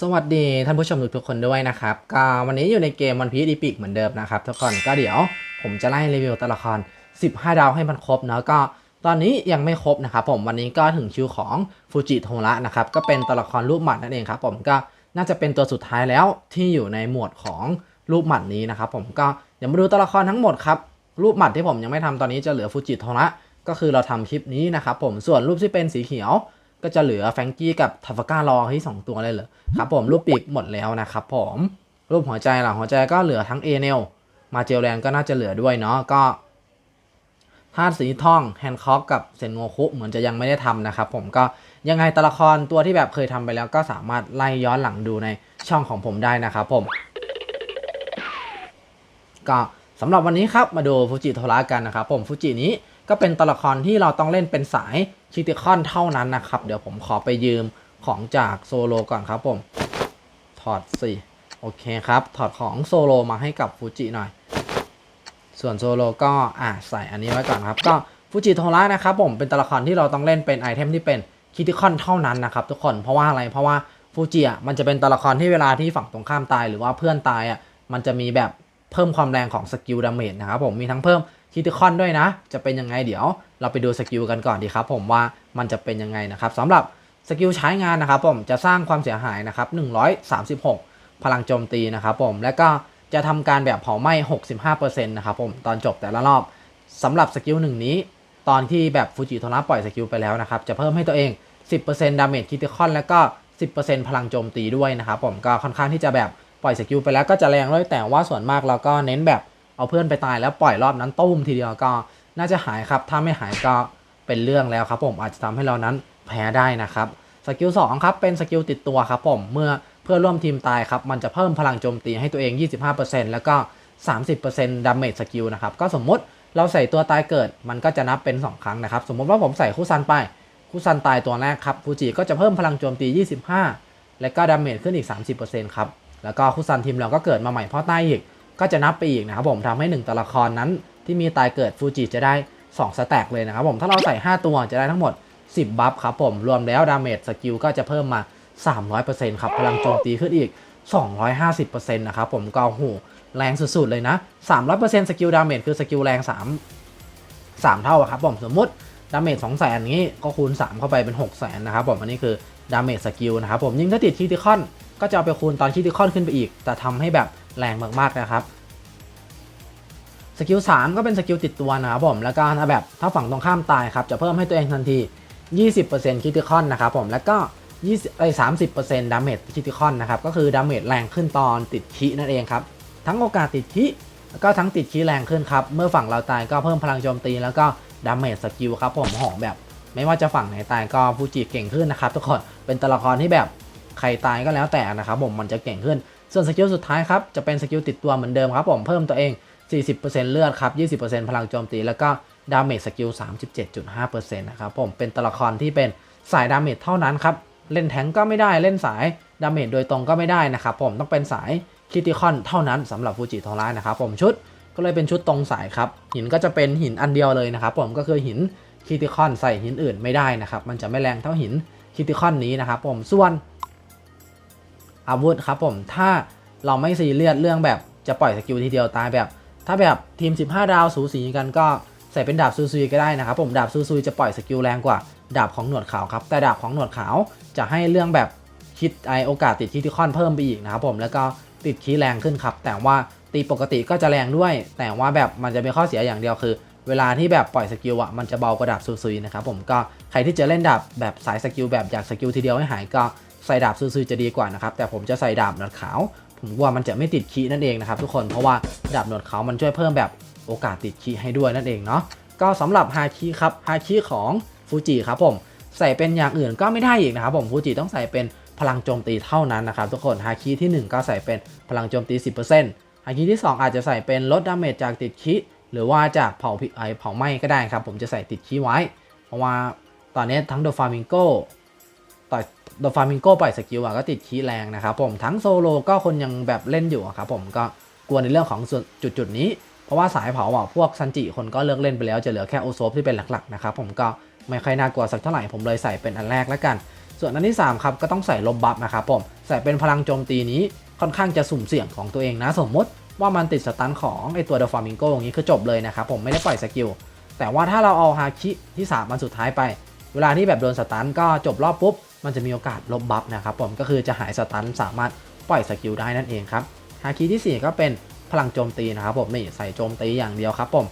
สวัสดีท่านผู้ชมทุกคนด้วยนะครับก็วันนี้อยู่ในเกมวันพีดีปิกเหมือนเดิมนะครับทุกคนก็เดี๋ยวผมจะไล่รีวิวตัวละคร 15 ดาวให้มันครบเนาะก็ตอนนี้ยังไม่ครบนะครับผมวันนี้ก็ถึงคิวของฟูจิโทระนะครับก็เป็นตัวละครรูปหมัดนั่นเองครับผมก็น่าจะเป็นตัวสุดท้ายแล้วที่อยู่ในหมวดของรูปหมัดนี้นะครับผมก็เดี๋ยวมาดูตัวละครทั้งหมดครับรูปหมัดที่ผมยังไม่ทำตอนนี้จะเหลือฟูจิโทระก็คือเราทำคลิปนี้นะครับผมส่วนรูปที่เป็นสีเขียว ก็จะเหลือแฟงกี้กับทัฟก้ารอที่สองตัวเลยเหรอครับผมรูปปีกหมดแล้วนะครับผมรูปหัวใจหลังหัวใจก็เหลือทั้งเอเนลมาเจลแลนก็น่าจะเหลือด้วยเนาะก็ธาตุสีทองแฮนคอกกับเซนโงคุเหมือนจะยังไม่ได้ทำนะครับผมก็ยังไงตัวละครตัวที่แบบเคยทำไปแล้วก็สามารถไล่ย้อนหลังดูในช่องของผมได้นะครับผม ก็สำหรับวันนี้ครับมาดูฟูจิโทระกันนะครับผมฟูจินี้ ก็เป็นตัวละครที่เราต้องเล่นเป็นสายคิติคอนเท่านั้นนะครับ เดี๋ยวผมขอไปยืมของจากโซโลก่อนครับผม ถอดสิโอเคครับ ถอดของโซโลมาให้กับฟูจิหน่อย ส่วนโซโลก็อะใส่อันนี้ไว้ก่อนครับ ก็ฟูจิโทระนะครับผมเป็นตัวละครที่เราต้องเล่นเป็นไอเทมที่เป็นคิติคอนเท่านั้นนะครับทุกคนเพราะว่าอะไรเพราะว่าฟูจิอะมันจะเป็นตัวละครที่เวลาที่ฝั่งตรงข้ามตายหรือว่าเพื่อนตายอะมันจะมีแบบเพิ่มความแรงของสกิลดาเมจนะครับผมมีทั้งเพิ่ม คิติคอนด้วยนะ จะเป็นยังไงเดี๋ยว เราไปดูสกิลกันก่อนดีครับผมว่ามันจะเป็นยังไงนะครับสำหรับสกิลใช้งานนะครับผมจะสร้างความเสียหายนะครับ136 พลังโจมตีนะครับผมและก็จะทำการแบบเผาไหม้ 65%นะครับผมตอนจบแต่ละรอบสำหรับสกิลหนึ่งนี้ ตอนที่แบบฟูจิโทระปล่อยสกิลไปแล้วนะครับจะเพิ่มให้ตัวเอง 10%ดาเมจคิติคอนแล้วก็ 10%พลังโจมตีด้วยนะครับผมก็ค่อนข้างที่จะแบบปล่อยสกิลไปแล้วก็จะแรงด้วยแต่ว่าส่วนมากเราก็เน้นแบบ เอาเพื่อนไปตายแล้วปล่อยรอบนั้นตุ้มทีเดียวก็น่าจะหายครับ ถ้าไม่หายก็เป็นเรื่องแล้วครับผมอาจจะทำให้เรานั้นแพ้ได้นะครับสกิล2ครับเป็นสกิลติดตัวครับผมเมื่อเพื่อร่วมทีมตายครับมันจะเพิ่มพลังโจมตีให้ตัวเอง 25%แล้วก็ 30%ดาเมจสกิลนะครับก็สมมุติเราใส่ตัวตายเกิดมันก็จะนับเป็น 2 ครั้งนะครับ สมมติว่าผมใส่คู่ซันไปคู่ซันตายตัวแรกครับฟูจิก็จะเพิ่มพลังโจมตี 25 และก็ดาเมจขึ้นอีก 30%ครับแล้วก็คู่ซันทีมเราก็เกิดมาใหม่เพราะตายอีก ก็จะนับไปอีกนะครับผมทำให้ 1 ตัวละครนั้น ที่มีตายเกิดฟูจิจะได้ 2 สแต็กเลยนะครับผมถ้าเราใส่ 5 ตัวจะได้ทั้งหมด 10 บัฟครับผมรวมแล้วดาเมจสกิลก็จะเพิ่มมา 300%ครับพลังโจมตีขึ้นอีก 250%นะครับผมก็โอ้โหแรงสุดๆเลยนะ 300%สกิลดาเมจคือสกิลแรง 3 3 เท่าครับผมสมมติดาเมจ2 0 0แสนนี้ก็คูณ 3 เข้าไปเป็น 6 0 0แสนนะครับผมอันนี้คือดาเมจสกิลนะครับผมยิ่งถ้าติดคิติคอนก็จะเอาไปคูณตอนคิติคอนขึ้นไปอีก แต่ทำให้แบบ แรงมากๆนะครับสกิล3ก็เป็นสกิลติดตัวนะครับผมแล้วก็ถ้าแบบถ้าฝั่งตรงข้ามตายครับจะเพิ่มให้ตัวเองทันที 20%คิติคอนนะครับผมแล้วก็20ไอ้30%ดาเมจคิติคอนนะครับก็คือดาเมจแรงขึ้นตอนติดคินั่นเองครับทั้งโอกาสติดคิแล้วก็ทั้งติดคิแรงขึ้นครับเมื่อฝั่งเราตายก็เพิ่มพลังโจมตีแล้วก็ดาเมจสกิลครับผมหอมแบบ ไม่ว่าจะฝั่งไหนตายก็ฟูจิเก่งขึ้นนะครับทุกคนเป็นตัวละครที่แบบใครตายก็แล้วแต่นะครับผมมันจะเก่งขึ้น ส่วนสกิลสุดท้ายครับ จะเป็นสกิลติดตัวเหมือนเดิมครับผมเพิ่มตัวเอง 40%เลือดครับ 20%พลังโจมตี แล้วก็ดาเมจสกิล 37.5%นะครับผมเป็นตัวละครที่เป็นสายดาเมจเท่านั้นครับ เล่นแทงก็ไม่ได้เล่นสายดาเมจโดยตรงก็ไม่ได้นะครับผมต้องเป็นสายคิติคอนเท่านั้นสำหรับฟูจิโทระนะครับผมชุดก็เลยเป็นชุดตรงสายครับ หินก็จะเป็นหินอันเดียวเลยนะครับผมก็คือหินคิติคอนใส่หินอื่นไม่ได้นะครับ มันจะไม่แรงเท่าหินคิติคอนนี้นะครับผมส่วน อาวุธครับผมถ้าเราไม่ซีเรียสเรื่องแบบจะปล่อยสกิลทีเดียวตายแบบ ถ้าแบบทีม 15 ดาวสูสีกันก็ใส่เป็นดาบซูซุยก็ได้นะครับผมดาบซูซุยจะปล่อยสกิลแรงกว่าดาบของหนวดขาวครับแต่ดาบของหนวดขาวจะให้เรื่องแบบคิดไอโอกาสติดคิติคอนเพิ่มไปอีกนะครับผมแล้วก็ติดคีแรงขึ้นครับ แต่ว่าตีปกติก็จะแรงด้วย แต่ว่าแบบมันจะมีข้อเสียอย่างเดียวคือ เวลาที่แบบปล่อยสกิลอะมันจะเบากว่าดาบซูซุยนะครับผมก็ใครที่จะเล่นดาบแบบสายสกิลแบบอยากสกิลทีเดียวให้หายก็ ใส่ดาบซูซุยจะดีกว่านะครับแต่ผมจะใส่ดาบหนวดขาว ผมว่ามันจะไม่ติดคีย์นั่นเองนะครับทุกคนเพราะว่าดาบหนวดขาวมันช่วยเพิ่มแบบโอกาสติดคีย์ให้ด้วยนั่นเองเนาะก็สำหรับฮาคิครับฮาคิของฟูจิครับผมใส่เป็นอย่างอื่นก็ไม่ได้อีกนะครับผมฟูจิต้องใส่เป็นพลังโจมตีเท่านั้นนะครับทุกคนฮาคิที่ 1 ก็ใส่เป็นพลังโจมตี 10%ฮาคิที่ 2 อาจจะใส่เป็นลดดาเมจจากติดคีหรือว่าจากเผาไอเผาไหม้ก็ได้ครับผมจะใส่ติดคีไว้ เพราะว่าตอนนี้ทั้งโดฟามิงโกต่อย โดฟามิงโกปล่อยสกิลอะก็ติดคีแรงนะครับผมทั้งโซโลก็คนยังแบบเล่นอยู่ครับผมก็กลัวในเรื่องของจุดจุดนี้ เพราะว่าสายเผาอะพวกซันจิคนก็เลิกเล่นไปแล้วจะเหลือแค่โอโซฟที่เป็นหลักๆนะครับผมก็ไม่ค่อยน่ากลัวสักเท่าไหร่ผมเลยใส่เป็นอันแรกแล้วกัน ส่วนอันที่3ครับก็ต้องใส่ลบบัฟนะครับผมใส่เป็นพลังโจมตีนี้ค่อนข้างจะสุ่มเสี่ยงของตัวเองนะสมมติว่ามันติดสตันของไอตัวเดฟามิงโกอย่างนี้คือจบเลยนะครับผมไม่ได้ปล่อยสกิลแต่ว่าถ้าเราเอาฮาคิที่3มันสุดท้ายไป เวลาที่แบบโดนสตันก็จบรอบปุ๊บ มันจะมีโอกาสลบบัฟนะครับผมก็คือจะหายสตันสามารถปล่อยสกิลได้นั่นเองครับฮาคิที่ 4 ก็เป็นพลังโจมตีนะครับผมนี่ใส่โจมตีอย่างเดียวครับผม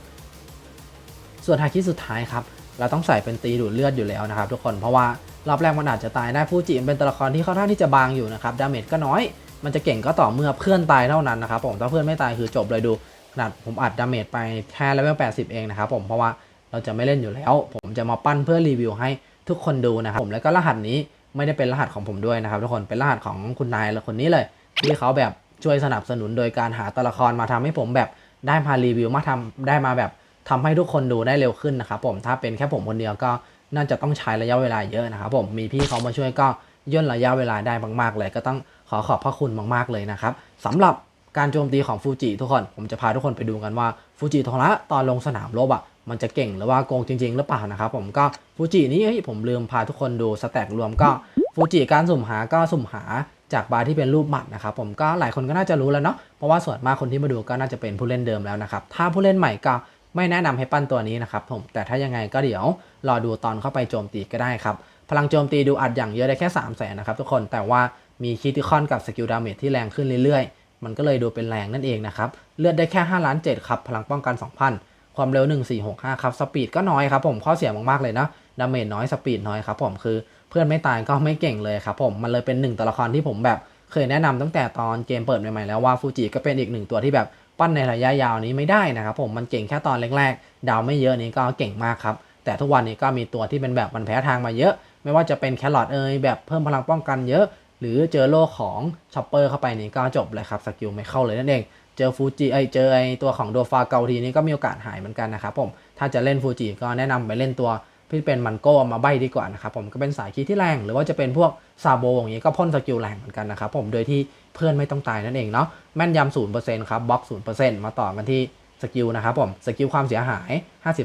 ส่วนฮาคิสุดท้ายครับเราต้องใส่เป็นตีดูดเลือดอยู่แล้วนะครับ ทุกคนเพราะว่ารอบแรกมันอาจจะตายได้ฟูจิมันเป็นตัวละครที่ค่อนข้างที่จะบางอยู่นะครับดาเมจก็น้อย มันจะเก่งก็ต่อเมื่อเพื่อนตายเท่านั้นนะครับผมถ้าเพื่อนไม่ตายคือจบเลยดูขนาดผมอัดดาเมจไปแค่เลเวล80 เองนะครับผมเพราะว่าเราจะไม่เล่นอยู่แล้ว ผมจะมาปั้นเพื่อรีวิวให้ทุกคนดูนะครับผมแล้วก็รหัสนี้ ไม่ได้เป็นรหัสของผมด้วยนะครับทุกคนเป็นรหัสของคุณนายและคนนี้เลยที่เขาแบบช่วยสนับสนุนโดยการหาตัวละครมาทำให้ผมแบบได้มารีวิวมาทำได้มาแบบทำให้ทุกคนดูได้เร็วขึ้นนะครับผมถ้าเป็นแค่ผมคนเดียวก็น่าจะต้องใช้ระยะเวลาเยอะนะครับผมมีพี่เขามาช่วยก็ย่นระยะเวลาได้มากๆเลย ก็ต้องขอขอบพระคุณมากๆเลยนะครับสำหรับ การโจมตีของฟูจิทุกคน ผมจะพาทุกคนไปดูกันว่าฟูจิโทระตอนลงสนามรบอะมันจะเก่งหรือว่าโกงจริง ๆ หรือเปล่านะครับผมก็ฟูจินี้ผมลืมพาทุกคนดูสแต็กรวมก็ฟูจิการสุ่มหาก็สุ่มหาจากบาร์ที่เป็นรูปหมัดนะครับผมก็หลายคนก็น่าจะรู้แล้วเนาะเพราะว่าส่วนมากคนที่มาดูก็น่าจะเป็นผู้เล่นเดิมแล้วนะครับถ้าผู้เล่นใหม่ก็ไม่แนะนำให้ปั้นตัวนี้นะครับผมแต่ถ้ายังไงก็เดี๋ยวรอดูตอนเข้าไปโจมตีก็ได้ครับพลังโจมตีดูอัดอย่างเยอะได้แค่3 0 0แสนนะครับทุกคนแต่ว่ามีคิติคอนกับสกิลดาเมจที่แรงขึ้นเรื่อยๆ มันก็เลยดูเป็นแรงนั่นเองนะครับ เลือดได้แค่5ล้าน7ครับ พลังป้องกัน 2,000 ความเร็ว 1465 ครับ สปีดก็น้อยครับผม ข้อเสียมาก ๆ เลยนะ ดาเมจน้อย สปีดน้อยครับผมคือเพื่อนไม่ตายก็ไม่เก่งเลยครับผม มันเลยเป็นหนึ่งตัวละครที่ผมแบบเคยแนะนำตั้งแต่ตอนเกมเปิดใหม่ๆแล้วว่าฟูจิก็เป็นอีกหนึ่งตัวที่แบบปั้นในระยะยาวนี้ไม่ได้นะครับผม มันเก่งแค่ตอนแรกๆ ดาวไม่เยอะนี้ก็เก่งมากครับ แต่ทุกวันนี้ก็มีตัวที่เป็นแบบมันแพ้ทางมาเยอะ ไม่ว่าจะเป็นแครอทเอยแบบเพิ่มพลังป้องกันเยอะ หรือเจอโล่ของช็อปเปอร์เข้าไปนี่ก็จบเลยครับสกิลไม่เข้าเลยนั่นเอง เจอฟูจิไอเจอไอตัวของโดฟาเกาทีนี้ก็มีโอกาสหายเหมือนกันนะครับผมถ้าจะเล่นฟูจิก็แนะนำไปเล่นตัวที่เป็นมันโก้มาใบดีกว่านะครับผมก็เป็นสายคีที่แรง หรือว่าจะเป็นพวกซาโบอย่างนี้ก็พ่นสกิลแรงเหมือนกันนะครับผมโดยที่เพื่อนไม่ต้องตายนั่นเองเนาะแม่นยำศูนย์เปอร์เซ็นต์ครับบล็อกศูนย์เปอร์เซ็นต์มาต่อกันที่สกิลนะครับผมสกิลความเสียหาย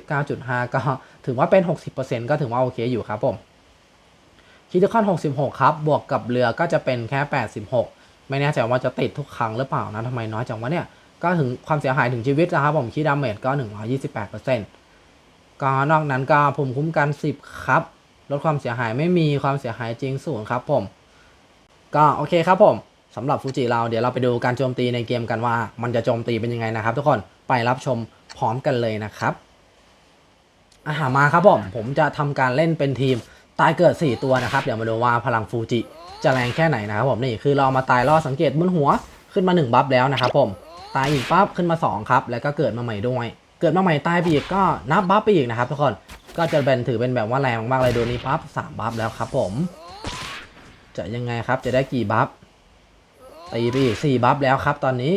59.5 ก็ถือว่าเป็น 60%ก็ถือว่าโอเคอยู่ครับผม คิดคอน66 ครับ บวกกับเรือก็จะเป็นแค่ 86 ไม่แน่ใจว่าจะติดทุกครั้งหรือเปล่านะทำไมน้อยจังวะเนี่ย ก็ถึงความเสียหายถึงชีวิตนะครับ ผมคีดาเมจก็ 128%ก็นอกนั้นก็ภูมิคุ้มกัน 10 ครับ ลดความเสียหายไม่มีความเสียหายจริงศูนย์ครับผม ก็โอเคครับผมสำหรับฟูจิเราเดี๋ยวเราไปดูการโจมตีในเกมกันว่า มันจะโจมตีเป็นยังไงนะครับ ทุกคนไปรับชมพร้อมกันเลยนะครับอาหามาครับผมผมจะทำการเล่นเป็นทีม ตายเกิด 4 ตัวนะครับ เดี๋ยวมาดูว่าพลังฟูจิจะแรงแค่ไหนนะครับผมนี่คือเรามาตายรอดสังเกตบนหัวขึ้นมา 1 บัฟแล้วนะครับผมตายอีกปั๊บขึ้นมา 2 ครับ แล้วก็เกิดมาใหม่ด้วย เกิดมาใหม่ตายไปอีกก็นับบัฟไปอีกนะครับทุกคนก็จะเป็นถือเป็นแบบว่าแรงมากๆเลยโดูนี้ปั๊บ3บัฟแล้วครับผม จะยังไงครับจะได้กี่บัฟตีไปอีก4บัฟแล้วครับ ตอนนี้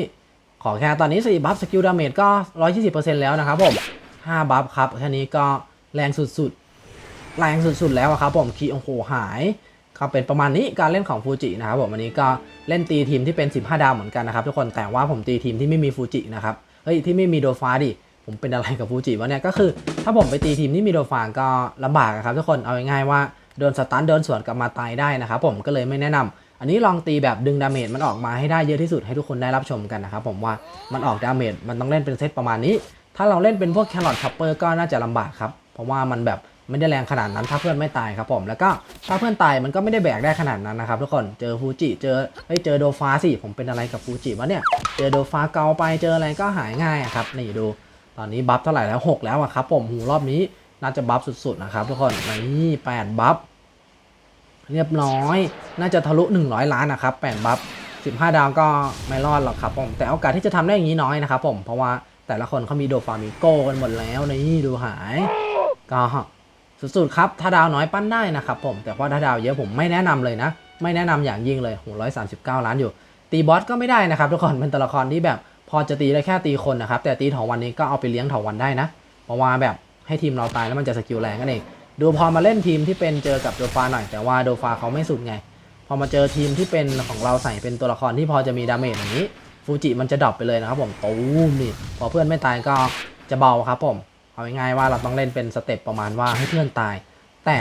ขอแค่ตอนนี้4บัฟสกิลดาเมจก็120%แล้วนะครับผม5บัฟครับแค่นี้ก็แรงสุดๆ แรงสุดๆแล้วอะครับผมคีโอโหหายครับเป็นประมาณนี้การเล่นของฟูจินะครับผมวันนี้ก็เล่นตีทีมที่เป็น 15 ดาวเหมือนกันนะครับทุกคนแต่ว่าผมตีทีมที่ไม่มีฟูจินะครับเฮ้ยที่ไม่มีโดฟ้าดิผมเป็นอะไรกับฟูจิวะเนี่ยก็คือ ถ้าผมไปตีทีมที่มีโดฟาก็ลำบากอะครับทุกคนเอาง่ายๆว่าโดนสตันโดนสวนกลับมาตายได้นะครับผมก็เลยไม่แนะนำอันนี้ลองตีแบบดึงดาเมจมันออกมาให้ได้เยอะที่สุดให้ทุกคนได้รับชมกันนะครับผมว่ามันออกดาเมจมันต้องเล่นเป็นเซตประมาณนี้ ถ้าเราเล่นเป็นพวกแครอทช็อปเปอร์ก็น่าจะลำบากครับเพราะว่ามันแบบ ไม่ได้แรงขนาดนั้นถ้าเพื่อนไม่ตายครับผม แล้วก็ถ้าเพื่อนตายมันก็ไม่ได้แบกได้ขนาดนั้นนะครับทุกคน เจอฟูจิเจอเฮ้ยเจอโดฟาสิ ผมเป็นอะไรกับฟูจิวะเนี่ย เจอโดฟาเกาไปเจออะไรก็หายง่ายครับ นี่ดู ตอนนี้บัฟเท่าไหร่แล้ว 6 แล้วอะครับผมหูรอบนี้น่าจะบัฟสุดๆนะครับทุกคน นี่8บัฟเรียบร้อย น่าจะทะลุ 100 ล้านนะครับ8บัฟ15 ดาวก็ไม่รอดหรอกครับผม แต่โอกาสที่จะทำได้อย่างนี้น้อยนะครับผม เพราะว่าแต่ละคนเขามีโดฟามิโก้กันหมดแล้วนี่ดูหาย ก็ สุดๆครับถ้าดาวน้อยปั้นได้นะครับผมแต่ว่าถ้าดาวเยอะผมไม่แนะนำเลยนะ ไม่แนะนำอย่างยิ่งเลยโหร้อยสามสิบเก้าล้านอยู่ ตีบอสก็ไม่ได้นะครับทุกคนเป็นตัวละครที่แบบพอจะตีได้แค่ตีคนนะครับ แต่ตีเถาวันนี้ก็เอาไปเลี้ยงเถาวันได้นะเพราะว่าแบบให้ทีมเราตายแล้วมันจะสกิลแรงกันเองดูพอมาเล่นทีมที่เป็นเจอกับโดฟาหน่อยแต่ว่าโดฟาเขาไม่สุดไง พอมาเจอทีมที่เป็นของเราใส่เป็นตัวละครที่พอจะมีดาเมจอย่างนี้ ฟูจิมันจะดรอปไปเลยนะครับผมตูมนี่พอเพื่อนไม่ตายก็จะเบาครับผม เอาง่ายๆว่าเราต้องเล่นเป็นสเต็ปประมาณว่าให้เพื่อนตาย แต่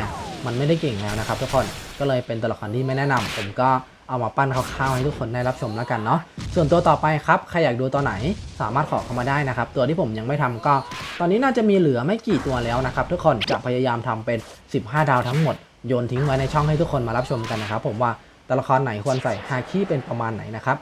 มันไม่ได้เก่งแล้วนะครับทุกคนก็เลยเป็นตัวละครที่ไม่แนะนำผมก็เอามาปั้นคร่าวๆให้ทุกคนได้รับชมแล้วกันเนาะส่วนตัวต่อไปครับใครอยากดูตัวไหนสามารถขอเข้ามาได้นะครับ ตัวที่ผมยังไม่ทำก็ ตอนนี้น่าจะมีเหลือไม่กี่ตัวแล้วนะครับ ทุกคนจะพยายามทำเป็น 15 ดาวทั้งหมดโยนทิ้งไว้ในช่องให้ทุกคนมารับชมกันนะครับ ผมว่าตัวละครไหนควรใส่ฮาคิเป็นประมาณไหนนะครับ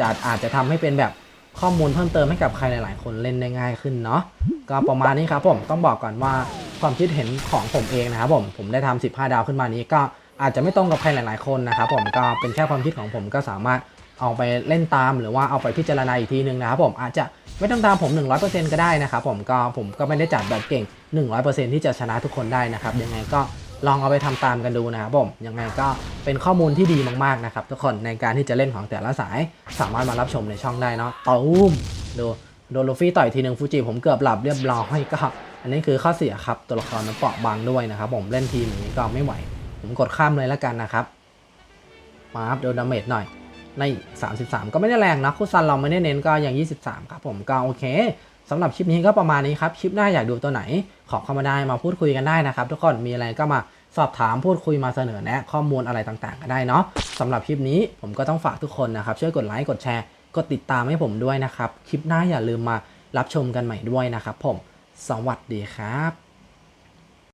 จะอาจจะทำให้เป็นแบบข้อมูลเพิ่มเติมให้กับใครหลายๆ คนเล่นได้ง่ายขึ้นเนาะ ก็ประมาณนี้ครับผมต้องบอกก่อนว่าความคิดเห็นของผมเองนะครับผมผมได้ทำ15 ดาวขึ้นมานี้ ก็อาจจะไม่ตรงกับใครหลายๆคนนะครับผมก็เป็นแค่ความคิดของผมก็สามารถเอาไปเล่นตามหรือว่าเอาไปพิจารณาอีกทีนึงนะครับผมอาจจะไม่ต้องตามผม 100%ก็ได้นะครับผมก็ผมก็ไม่ได้จัดแบบเก่ง 100%ที่จะชนะทุกคนได้นะครับยังไงก็ลองเอาไปทำตามกันดูนะครับผมยังไงก็เป็นข้อมูลที่ดีมากๆนะครับทุกคนในการที่จะเล่นของแต่ละสาย สามารถมารับชมในช่องได้เนาะตูมดู โดนลูฟี่ต่อยทีหนึ่งฟูจิผมเกือบหลับเรียบร้อยก็อันนี้คือข้อเสียครับตัวละครมันเปราะบางด้วยนะครับผมเล่นทีมอย่างนี้ก็ไม่ไหว ผมกดข้ามเลยแล้วกันนะครับ มาครับโดนดาเมจหน่อยใน 33 ก็ไม่ได้แรงนะคูซันเราไม่ได้เน้นก็ยัง 23 ครับผมก็โอเคสำหรับคลิปนี้ก็ประมาณนี้ครับ คลิปหน้าอยากดูตัวไหน ขอเข้ามาได้มาพูดคุยกันได้นะครับ ทุกคนมีอะไรก็มาสอบถามพูดคุยมาเสนอแนะ ข้อมูลอะไรต่างๆ ก็ได้เนาะสำหรับคลิปนี้ผมก็ต้องฝากทุกคนนะครับ ช่วยกดไลค์กดแชร์ กดติดตามให้ผมด้วยนะครับ คลิปหน้าอย่าลืมมารับชมกันใหม่ด้วยนะครับผม สวัสดีครับ